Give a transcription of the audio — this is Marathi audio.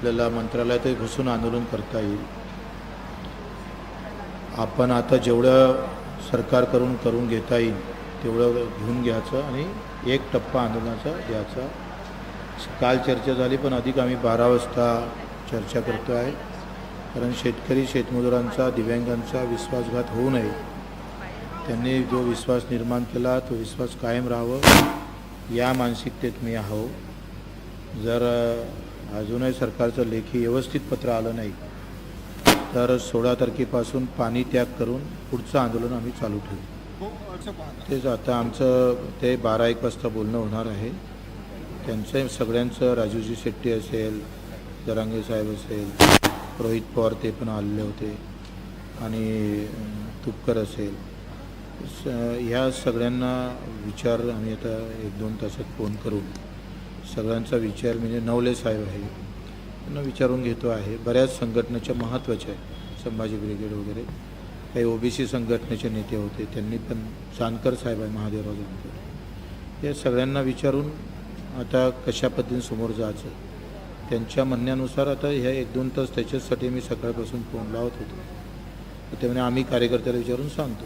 आपल्याला मंत्रालयातही घुसून आंदोलन करता येईल. आपण आता जेवढं सरकारकडून करून घेता येईल तेवढं घेऊन घ्यायचं आणि एक टप्पा आंदोलनाचा द्यायचा काल चर्चा झाली पण अधिक आम्ही बारा वाजता चर्चा करतो आहे कारण शेतकरी शेतमजुरांचा दिव्यांगांचा विश्वासघात होऊ नये. त्यांनी जो विश्वास निर्माण केला तो विश्वास कायम राहावं. या मानसिकतेत मी आहो. जर अजूनही सरकारचं लेखी व्यवस्थित पत्र आलं नाही. तर सोळा तारखेपासून पाणी त्याग करून पुढचं आंदोलन आम्ही चालू ठेवू. तेच आता आमचं ते बारा एक वाजता बोलणं होणार आहे. त्यांचं सगळ्यांचं राजूजी शेट्टी असेल जरांगे साहेब असेल रोहित पवार ते पण आलेले होते आणि तुपकर असेल. स ह्या सगळ्यांना विचार आम्ही आता एक दोन तासात फोन करून सगळ्यांचा विचार म्हणजे नवले साहेब आहे. त्यांना विचारून घेतो आहे. बऱ्याच संघटनेच्या महत्त्वाच्या आहे संभाजी ब्रिगेड वगैरे. काही ओबीसी संघटनेचे नेते होते. त्यांनी पण जानकर साहेब आहे महादेवराव जानकर. या सगळ्यांना विचारून आता कशा पद्धतीने समोर जायचं? त्यांच्या म्हणण्यानुसार आता ह्या एक दोन तास त्याच्याचसाठी मी सकाळपासून फोन लावत होतो. ते म्हणे आम्ही कार्यकर्त्याला विचारून सांगतो.